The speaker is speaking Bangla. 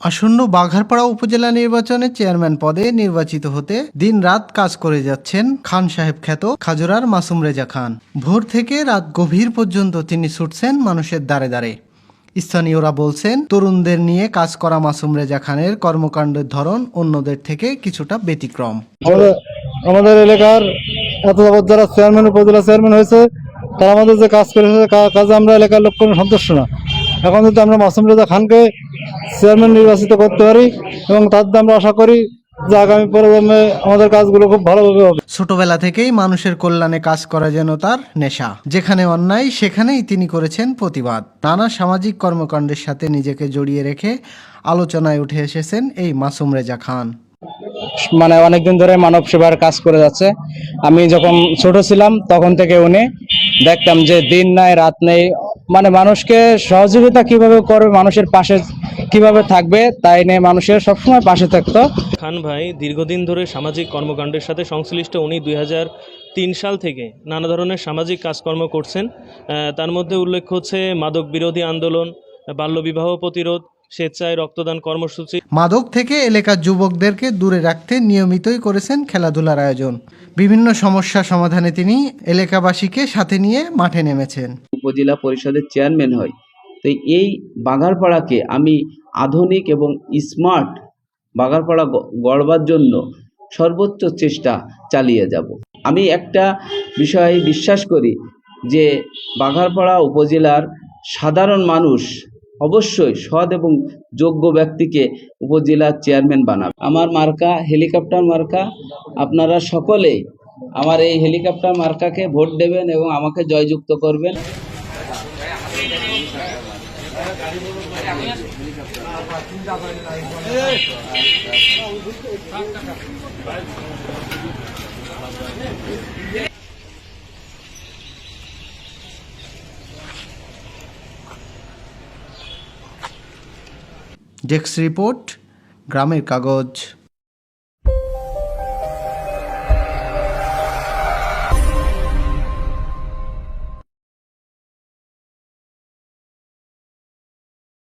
আসন্ন বাঘারপাড়া উপজেলা নির্বাচনে চেয়ারম্যান পদে নির্বাচিত হতে দিন রাত কাজ করে যাচ্ছেন খান সাহেব খ্যাত খাজুরার মাসুম রেজা খান। ভোর থেকে রাত গভীর পর্যন্ত তিনি ছুটছেন মানুষের দ্বারে দ্বারে। স্থানীয়রা বলছেন, তরুণদের নিয়ে কাজ করা মাসুম রেজা খানের কর্মকাণ্ডের ধরন অন্যদের থেকে কিছুটা ব্যতিক্রম। আমাদের এলাকার এত যারা চেয়ারম্যান, উপজেলা চেয়ারম্যান হয়েছে, তারা আমাদের যে কাজ করেছে কাজে আমরা এলাকার লোক কোনো সন্তুষ্ট না। এখন যদি আমরা মাসুম রেজা খানকে চেয়ারম্যান নির্বাচিত করতে পারি এবং তার আমরা আশা করি যে আগামী প্রজন্মে আমাদের কাজগুলো খুব ভালোভাবে হবে। ছোটবেলা থেকেই মানুষের কল্যাণে কাজ করা যেন তার নেশা। যেখানে অন্যায় সেখানেই তিনি করেছেন প্রতিবাদ। নানা সামাজিক কর্মকাণ্ডের সাথে নিজেকে জড়িয়ে রেখে আলোচনায় উঠে এসেছেন এই মাসুম রেজা খান। মানে অনেকদিন ধরে মানব সেবার কাজ করে যাচ্ছে। আমি যখন ছোট ছিলাম তখন থেকে উনি দেখতাম যে দিন নাই রাত নেই মানে মানুষকে সহযোগিতা কীভাবে করবে, মানুষের পাশে কীভাবে থাকবে, তাই নিয়ে মানুষের সবসময় পাশে থাকতো। খান ভাই, দীর্ঘদিন ধরে সামাজিক কর্মকাণ্ডের সাথে সংশ্লিষ্ট উনি দুই তিন সাল থেকে নানা ধরনের সামাজিক কাজকর্ম করছেন। তার মধ্যে উল্লেখ হচ্ছে মাদক বিরোধী আন্দোলন, বাল্যবিবাহ প্রতিরোধ স্বেচ্ছায় রক্তদান কর্মসূচি। মাদক থেকে এলাকার যুবকদেরকে দূরে রাখতে নিয়মিতই করেছেন খেলাধুলার আয়োজন। বিভিন্ন সমস্যা সমাধানে তিনি এলাকাবাসীকে সাথে নিয়ে মাঠে নেমেছেন। উপজেলা পরিষদের চেয়ারম্যান হয়। তো এই বাগারপাড়াকে আমি আধুনিক এবং স্মার্ট বাগারপাড়া গড়বার জন্য সর্বোচ্চ চেষ্টা চালিয়ে যাব। আমি একটা বিষয়ে বিশ্বাস করি যে বাঘারপাড়া উপজেলার সাধারণ মানুষ অবশ্যই সৎ এবং যোগ্য ব্যক্তিকে উপজেলার চেয়ারম্যান বানাবে। আমার মার্কা, হেলিকপ্টার মার্কা, আপনারা সকলেই আমার এই হেলিকপ্টার মার্কাকে ভোট দেবেন এবং আমাকে জয়যুক্ত করবেন। ডেস্ক রিপোর্ট গ্রামের কাগজ।